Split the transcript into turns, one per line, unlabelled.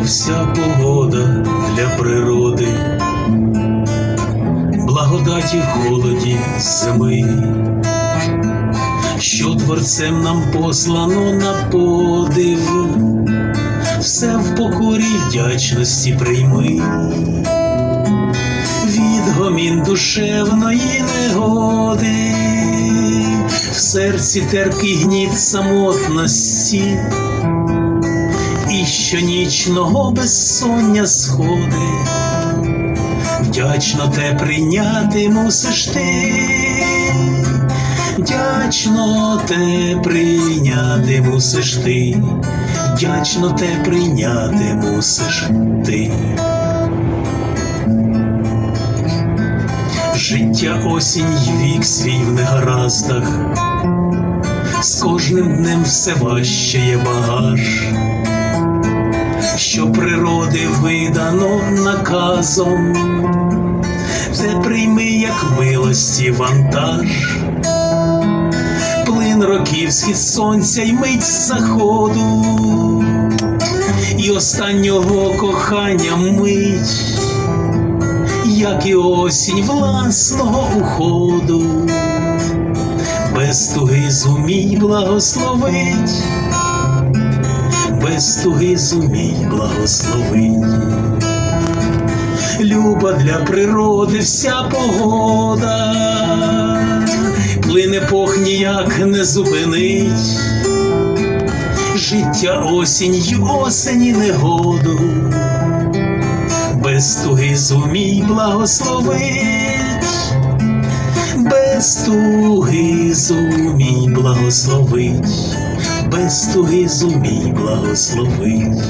вся погода для природи, благодаті холоді зими, що творцем нам послано на подив, все в покорі вдячності прийми, відгомін душевної негоди, в серці терпкий гніт самотності і щонічного безсоння сходи, вдячно те прийняти мусиш ти, вдячно те прийняти мусиш ти, вдячно те прийняти мусиш ти. Життя осінь й вік свій в негараздах, з кожним днем все важче є багаж що природи видано наказом, все прийми, як милості вантаж, плин років схід сонця й мить заходу, і останнього кохання мить, як і осінь власного уходу, без туги зумій благословить без туги зумій благословить. Люба для природи вся погода, плин епох ніяк не зупинить, життя осінь й осені негоду, без туги зумій благословить, без туги зумій благословить без туги зумій благословить.